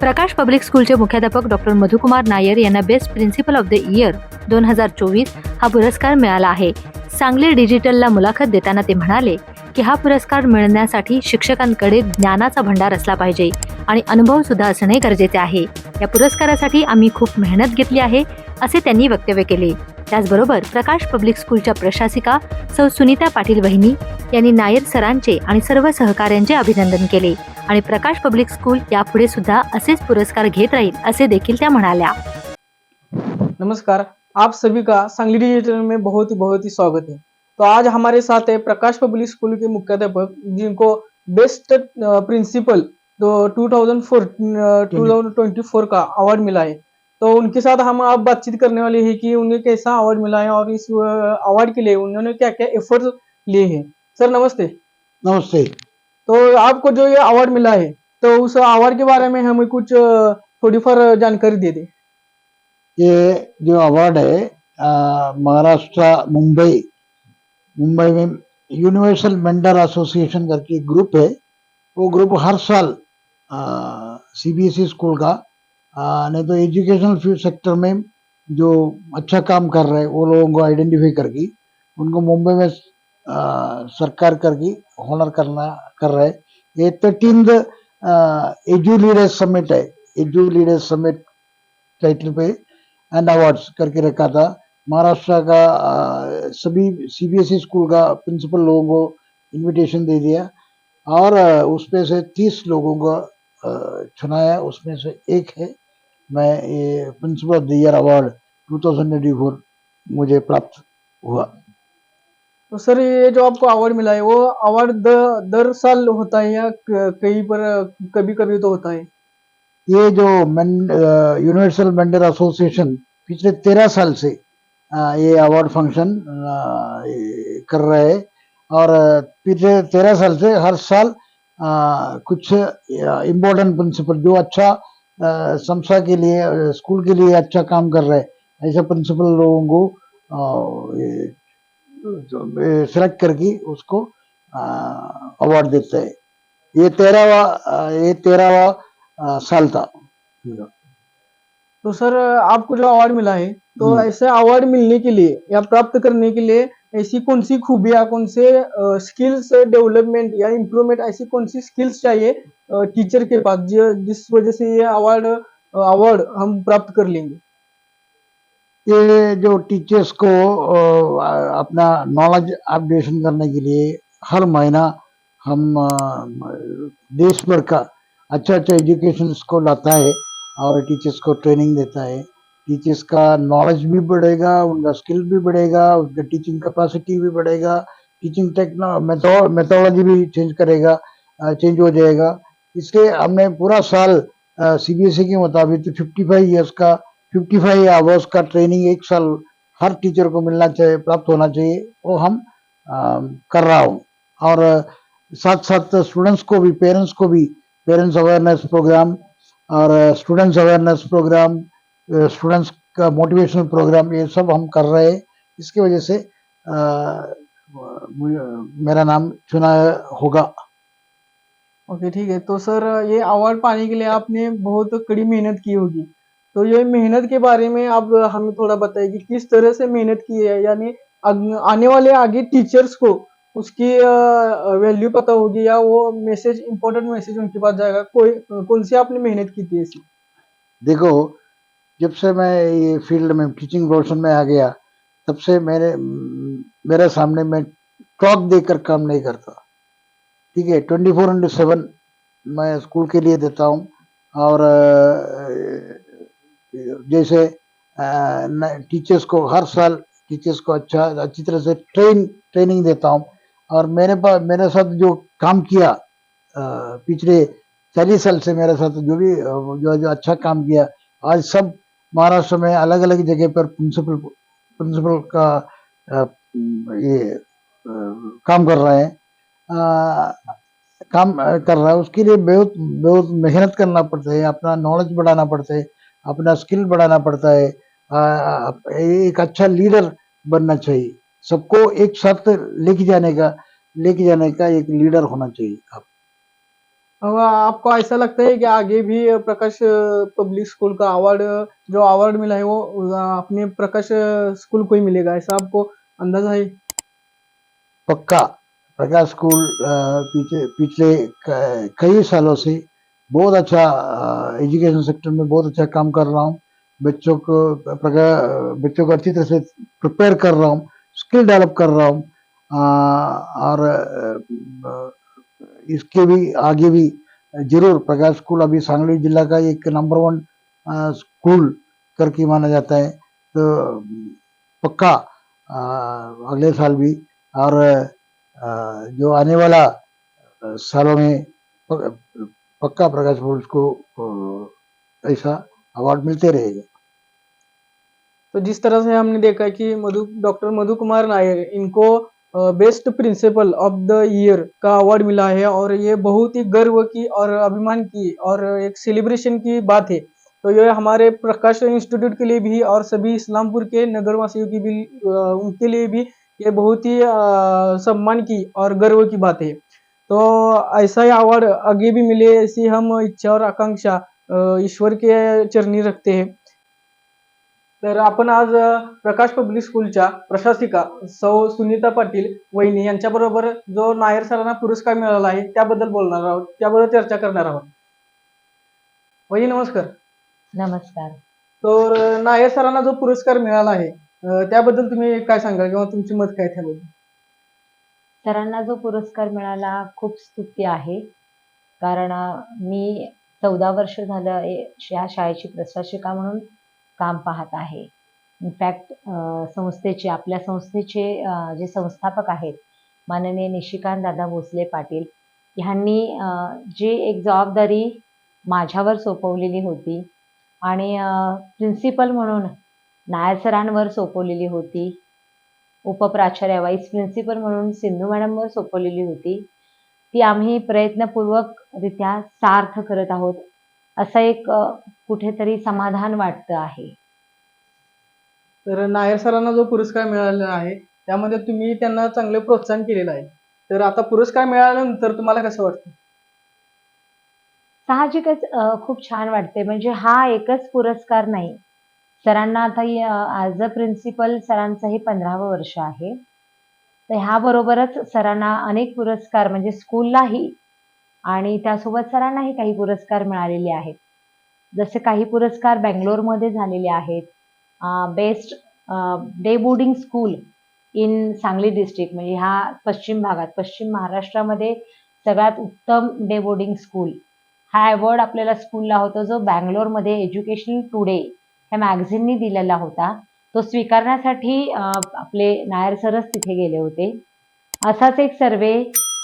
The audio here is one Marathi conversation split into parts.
प्रकाश पब्लिक स्कूलचे मुख्याध्यापक डॉक्टर मधुकुमार नायर यांना best principal of the year दोन हजार चोवीस हा पुरस्कार मिळाला आहे. सांगली डिजिटलला मुलाखत देताना ते म्हणाले की हा पुरस्कार मिळण्यासाठी शिक्षकांकडे ज्ञानाचा भंडार असला पाहिजे आणि अनुभव सुद्धा असणे गरजेचे आहे. या पुरस्कारासाठी आम्ही खूप मेहनत घेतली आहे असे त्यांनी वक्तव्य केले. त्याचबरोबर प्रकाश पब्लिक स्कूलच्या प्रशासिका सौ सुनीता पाटील वहिनी यांनी नायर सरांचे आणि सर्व सहकाऱ्यांचे अभिनंदन केले. आणि प्रकाश पब्लिक स्कूल यापुढे सुद्धा असेच पुरस्कार घेत राहील असे देखील त्या म्हणाल्या. नमस्कार आप सभी का सांगली डिजिटल में बहुत ही बहुत ही स्वागत है। तो आज हमारे साथ है प्रकाश पब्लिक स्कूल के मुख्याध्यापक जिनको बेस्ट प्रिंसिपल तो 2004 2024 का अवार्ड मिला है। तो उनके साथ हम अब बातचीत करने वाले हैं कि उन्हें कैसा अवार्ड मिला है और इस अवार्ड के लिए उन्होंने क्या क्या एफर्ट्स लिए हैं। सर नमस्ते। नमस्ते। तो आपको जो ये अवार्ड मिला है तो उस अवार्ड के बारे में हमें कुछ थोड़ी फार जानकारी दे दें। ये जो अवार्ड है महाराष्ट्र मुंबई मुंबई में यूनिवर्सल मेंटर एसोसिएशन करके ग्रुप है। वो ग्रुप हर साल सीबीएसई स्कूल का अ, नहीं तो एजुकेशनल सेक्टर में जो अच्छा काम कर रहे हैं वो लोगों को आइडेंटिफाई करके उनको मुंबई में सरकार करके ऑनर करना कर रहे ये थर्टीन एजू लीडर्स समिट है एजू लीडर्स समिट टाइटल पे एंड अवार्ड्स करके रखा था महाराष्ट्र का सभी सीबीएसई स्कूल का प्रिंसिपल लोगों को इनविटेशन दे दिया और उसमें से तीस लोगों को चुनाया उसमें से एक है मैं ये principal of the year award 2024 मुझे प्राप्त हुआ तो सर, ये जो आपको अवार्ड मिला है, वो अवार्ड दर साल होता है या कहीं पर कभी कभी तो होता है? ये जो यूनिवर्सल मेंटर एसोसिएशन पिछले तेरह साल से ये अवार्ड फ़ंक्शन कर रहे है। और पिछले तेरह साल से हर साल कुछ इम्पोर्टेंट प्रिंसिपल जो अच्छा संस्था के लिए स्कूल के लिए अच्छा काम कर रहे हैं, ऐसे प्रिंसिपल लोगों को सिलेक्ट करके उसको अवार्ड देते हैं। ये तेरहवा ये तेरहवा साल था। तो सर आपको जो अवार्ड मिला है तो हम्म। ऐसे अवार्ड मिलने के लिए या प्राप्त करने के लिए ऐसी कौन सी खूबियाँ कौन से स्किल्स डेवलपमेंट या इम्प्रूवमेंट ऐसी कौन सी स्किल्स चाहिए टीचर के पास जिस वजह से ये अवार्ड अवार्ड हम प्राप्त कर लेंगे? ये जो टीचर्स को अपना नॉलेज अपडेशन करने के लिए हर महीना हम देश भर का अच्छा अच्छा एजुकेशन को लाता है और टीचर्स को ट्रेनिंग देता है। टीचर्स का नॉलेज भी बढ़ेगा, उनका स्किल भी बढ़ेगा, उनका टीचिंग कैपेसिटी भी बढ़ेगा टीचिंग टेक्नो मेथोलॉजी भी चेंज करेगा चेंज हो जाएगा। इसलिए हमने पूरा साल सीबीएसई के मुताबिक तो 55 इयर्स का 55 आवर्स का ट्रेनिंग एक साल हर टीचर को मिलना चाहिए प्राप्त होना चाहिए वो हम अ, कर रहा हूँ। और साथ साथ स्टूडेंट्स को भी पेरेंट्स को भी पेरेंट्स अवेयरनेस प्रोग्राम और स्टूडेंट्स अवेयरनेस प्रोग्राम स्टूडेंट्स का मोटिवेशनल प्रोग्राम ये सब हम कर रहे हैं। इसकी वजह से मुझे- मेरा नाम चुना होगा। ओके ठीक है। तो सर ये अवार्ड पाने के लिए आपने बहुत कड़ी मेहनत की होगी। तो ये मेहनत के बारे में आप हमें थोड़ा बताइए कि किस तरह से मेहनत की है, यानी आने वाले आगे टीचर्स को उसकी वैल्यू पता होगी या वो मैसेज इंपॉर्टेंट मैसेज उनके पास जाएगा। कोई, कौन सी आपने मेहनत की थी ऐसी? देखो, जब से मैं ये फ़ील्ड में टीचिंग प्रोफेशन में आ गया, तब से मेरे मेरे सामने मैं क्लॉक देकर काम नहीं करता। ठीक है ट्वेंटी फोर इंटू सेवन मैं स्कूल के लिए देता हूँ और जैसे टीचर्स को हर साल टीचर्स को अच्छा अच्छी तरह से ट्रेन ट्रेनिंग देता हूँ। और मेरे पास मेरे साथ जो काम किया पिछले चालीस साल से मेरे साथ जो भी जो जो अच्छा काम किया, आज सब महाराष्ट्र में अलग अलग जगह पर प्रिंसिपल प्रिंसिपल का ये काम कर रहे हैं। काम कर रहा है। उसके लिए बहुत बहुत मेहनत करना पड़ता है, अपना नॉलेज बढ़ाना पड़ता है। अपना स्किल बढ़ाना पड़ता है। एक अच्छा लीडर बनना चाहिए। सबको एक साथ लेके जाने का लेके जाने का एक लीडर होना चाहिए आप। अब आपको ऐसा लगता है कि आगे भी प्रकाश पब्लिक स्कूल का अवार्ड जो अवार्ड मिला है वो अपने प्रकाश स्कूल को ही मिलेगा ऐसा आपको अंदाज़ा है? पक्का। प्रकाश स्कूल अ, पीछे पिछले कई सालों से बहुत अच्छा एजुकेशन सेक्टर में बहुत अच्छा काम कर रहा हूँ। बच्चों को प्रका बच्चों को अच्छी तरह से प्रिपेयर कर रहा हूँ स्किल डेवलप कर रहा हूँ और इसके भी आगे भी ज़रूर प्रकाश स्कूल अभी सांगली जिला का एक नंबर वन स्कूल करके माना जाता है। तो पक्का अगले साल भी और जो आने वाला सालों में पक्का प्रकाश बोर्ड को ऐसा अवार्ड मिलते रहेगा। तो जिस तरह से हमने देखा कि मधु डॉक्टर मधु कुमार नायर, इनको best principal of the year का अवार्ड मिला है और ये बहुत ही गर्व की और अभिमान की और एक सेलिब्रेशन की बात है। तो ये हमारे प्रकाश इंस्टीट्यूट के लिए भी और सभी इस्लामपुर के नगरवासियों की भी उनके लिए भी ये बहुत ही सम्मान की और गर्व की बात है। तो ऐसा ही अवार्ड आगे भी मिले ऐसी हम इच्छा और आकांक्षा ईश्वर के चरणी रखते हैं। तर आपण आज प्रकाश पब्लिक स्कूलच्या प्रशासिका सौ सुनीता पाटील वहिनी यांच्याबरोबर जो नायर सरांना पुरस्कार मिळाला आहे त्याबद्दल बोलणार आहोत त्याबद्दल चर्चा करणार आहोत. वहिनी नमस्कार. नमस्कार. तर नायर सरांना जो पुरस्कार मिळाला आहे त्याबद्दल तुम्ही काय सांगाल किंवा तुमची मत काय त्याबद्दल? सरांना जो पुरस्कार मिळाला खूप स्तुत्य आहे. कारण मी चौदा वर्ष झालं ए- या शाळेची प्रशासिका म्हणून काम पाहत आहे. इनफॅक्ट संस्थेचे आपल्या संस्थेचे जे संस्थापक आहेत माननीय निशिकांत दादा भोसले पाटील ह्यांनी जी एक जबाबदारी माझ्यावर सोपवलेली होती आणि प्रिन्सिपल म्हणून नायर सरांवर सोपवलेली होती उपप्राचार्य वाईस प्रिन्सिपल म्हणून सिंधू मॅडमवर सोपवलेली होती. ती आम्ही प्रयत्नपूर्वकरित्या सार्थ करत आहोत असं एक कुठेतरी समाधान वाटतं आहे. तर नायर सरांना जो पुरस्कार मिळालेला आहे त्यामध्ये तुम्ही त्यांना चांगले प्रोत्साहन केलेलं आहे. तर आता पुरस्कार मिळाल्यानंतर तुम्हाला कसं वाटतं? साहजिकच खूप छान वाटते म्हणजे हा एकच पुरस्कार नाही सरांना आता ॲज अ प्रिन्सिपल सरांचं हे पंधरावं वर्ष आहे. तर ह्याबरोबरच सरांना अनेक पुरस्कार म्हणजे स्कूललाही आणि त्यासोबत सरांनाही काही पुरस्कार मिळालेले आहेत. जसे काही पुरस्कार बँगलोरमध्ये झालेले आहेत. Best day boarding school in Sangli district म्हणजे ह्या पश्चिम भागात पश्चिम महाराष्ट्रामध्ये सगळ्यात उत्तम डे बोर्डिंग स्कूल हा अवॉर्ड आपल्याला स्कूलला होतो जो बँगलोरमध्ये एज्युकेशन टुडे ह्या मॅगझिननी दिलेला होता. तो स्वीकारण्यासाठी आपले नायर सरच तिथे गेले होते. असाच एक सर्वे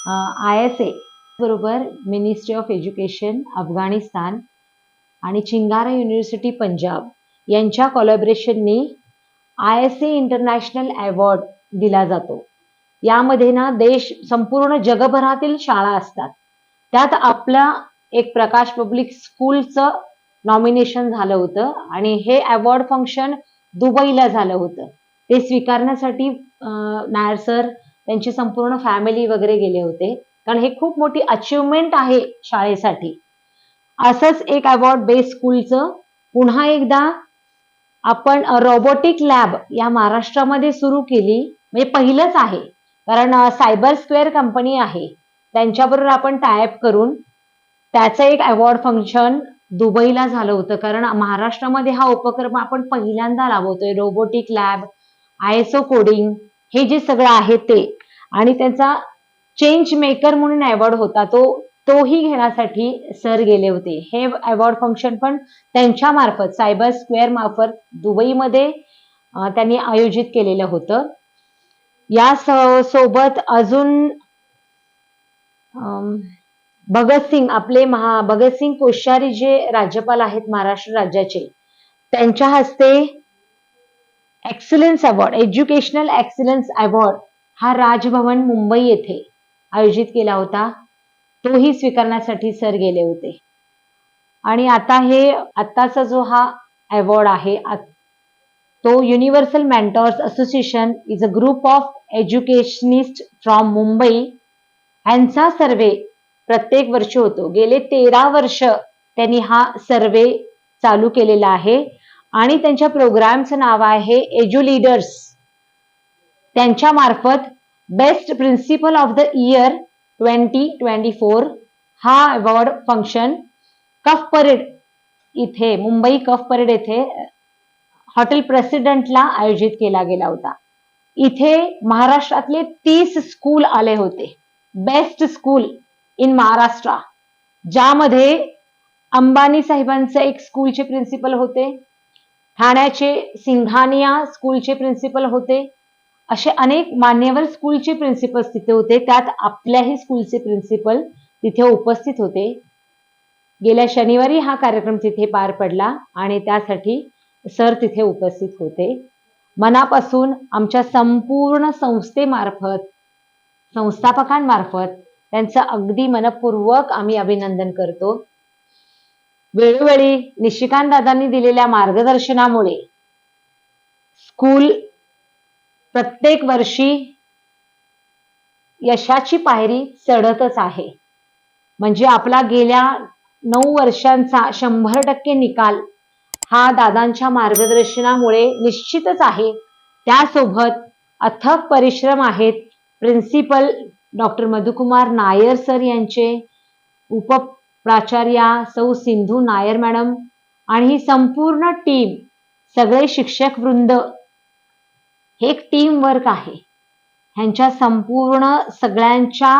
आय एस ए बरोबर मिनिस्ट्री ऑफ एज्युकेशन अफगाणिस्तान आणि चिंगारा युनिव्हर्सिटी पंजाब यांच्या कॉलॅबरेशननी I S A international award दिला जातो. यामध्ये ना देश संपूर्ण जगभरातील शाळा असतात. त्यात आपला एक प्रकाश पब्लिक स्कूलचं नॉमिनेशन झालं होतं आणि हे अवॉर्ड फंक्शन दुबईला झालं होतं. ते स्वीकारण्यासाठी नायर सर त्यांची संपूर्ण फॅमिली वगैरे गेले होते. कारण हे खूप मोठी अचिव्हमेंट आहे शाळेसाठी. असंच एक अवॉर्ड बेस स्कूलचं पुन्हा एकदा आपण रोबोटिक लॅब या महाराष्ट्रामध्ये सुरू केली. म्हणजे पहिलंच आहे. कारण सायबर स्क्वेअर कंपनी आहे. त्यांच्याबरोबर आपण टायअप करून त्याचं एक अवॉर्ड फंक्शन दुबईला झालं होतं. कारण महाराष्ट्रामध्ये हा उपक्रम आपण पहिल्यांदा राबवतोय. Robotic lab I S O coding हे जे सगळं आहे ते. आणि त्याचा चेंज मेकर म्हणून अवॉर्ड होता. तो तोही घेण्यासाठी सर गेले होते. हे अवॉर्ड फंक्शन पण त्यांच्या मार्फत सायबर स्क्वेअर मार्फत दुबईमध्ये त्यांनी आयोजित केलेलं होतं. या सोबत अजून भगतसिंग आपले महा भगतसिंग कोश्यारी जे राज्यपाल आहेत महाराष्ट्र राज्याचे त्यांच्या हस्ते excellence award educational excellence award हा राजभवन मुंबई येथे आयोजित केला होता. तोही स्वीकारण्यासाठी सर गेले होते. आणि आता हे आत्ताचा जो हा अवॉर्ड आहे तो universal mentors association is a group of educationist from Mumbai यांचा सर्वे प्रत्येक वर्षी होतो. गेले तेरा वर्ष त्यांनी हा सर्वे चालू केलेला आहे. आणि त्यांच्या प्रोग्रामचं नाव आहे एज्यू लीडर्स. त्यांच्या मार्फत best principal of the year twenty twenty four हा अवॉर्ड फंक्शन कफ परेड इथे मुंबई कफ परेड येथे हॉटेल प्रेसिडेंटला आयोजित केला गेला होता. इथे महाराष्ट्रातले तीस स्कूल आले होते. बेस्ट स्कूल इन महाराष्ट्र ज्यामध्ये अंबानी साहेबांचे एक स्कूलचे प्रिन्सिपल होते ठाण्याचे सिंघानिया स्कूलचे प्रिन्सिपल होते असे अनेक मान्यवर स्कूलचे प्रिन्सिपल्स तिथे होते त्यात आपल्याही स्कूलचे प्रिन्सिपल तिथे उपस्थित होते. गेल्या शनिवारी हा कार्यक्रम तिथे पार पडला आणि त्यासाठी सर तिथे उपस्थित होते. मनापासून आमच्या संपूर्ण संस्थेमार्फत संस्थापकांमार्फत त्यांचं अगदी मनपूर्वक आम्ही अभिनंदन करतो. वेळोवेळी निशिकांत दादांनी दिलेल्या मार्गदर्शनामुळे स्कूल प्रत्येक वर्षी यशाची पायरी चढतच आहे. म्हणजे आपला गेल्या नऊ वर्षांचा शंभर टक्के निकाल हा दादांच्या मार्गदर्शनामुळे निश्चितच आहे. त्यासोबत अथक परिश्रम आहेत. Principal doctor Madhukumar Nair sir यांचे उपप्राचार्या सौ सिंधू नायर मॅडम आणि ही संपूर्ण टीम सगळे शिक्षक वृंद हे एक टीम वर्क आहे. ह्यांच्या संपूर्ण सगळ्यांच्या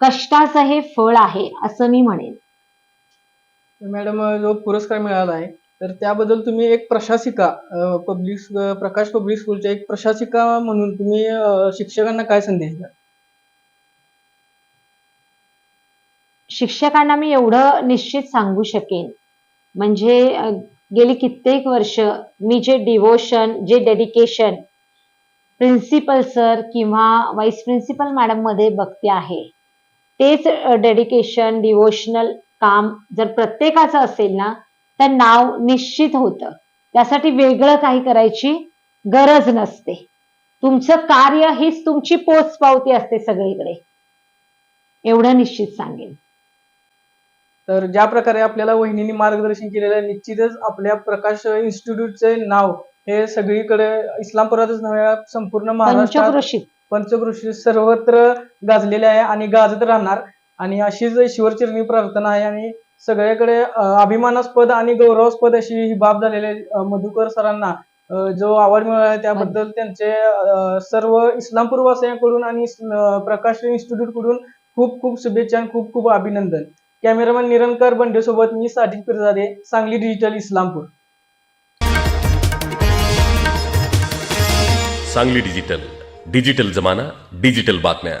कष्टाचं हे फळ आहे असं मी म्हणेन. मॅडम जो पुरस्कार मिळाला आहे तर त्याबद्दल तुम्ही एक प्रशासिका पब्लिक प्रकाश पब्लिक स्कूलच्या एक प्रशासिका म्हणून तुम्ही शिक्षकांना काय संदेश द्या शिक्षकांना मी एवढं निश्चित सांगू शकेन. म्हणजे गेली कित्येक वर्ष मी जे डिवोशन जे डेडिकेशन प्रिन्सिपल सर किंवा वाईस प्रिन्सिपल मॅडममध्ये बघते आहे तेच डेडिकेशन डिवोशनल काम जर प्रत्येकाचं असेल ना तर नाव निश्चित होतं. त्यासाठी वेगळं काही करायची गरज नसते. तुमचं कार्य हीच तुमची पोचपावती असते सगळीकडे. एवढं निश्चित सांगेन. तर ज्या प्रकारे आपल्याला वहिनींनी मार्गदर्शन केलेलं आहे निश्चितच आपल्या प्रकाश इन्स्टिट्यूटचे नाव हे सगळीकडे इस्लामपुरातच नव्हे संपूर्ण महाराष्ट्रात पंचकृषी सर्वत्र गाजलेले आहे आणि गाजत राहणार. आणि अशीच ईश्वरचरणी प्रार्थना आहे आणि सगळ्याकडे अभिमानास्पद आणि गौरवास्पद अशी ही बाब झालेली मधुकर सरांना जो अवॉर्ड मिळाला त्याबद्दल त्यांचे सर्व इस्लामपूर वासियांकडून आणि प्रकाश इन्स्टिट्यूटकडून खूप खूप शुभेच्छा आणि खूप खूप अभिनंदन. कॅमेरामॅन निरंकार बंडे सोबत मी Sajid Pirjade Sangli digital Islampur. Sangli digital digital जमाना डिजिटल बातम्या.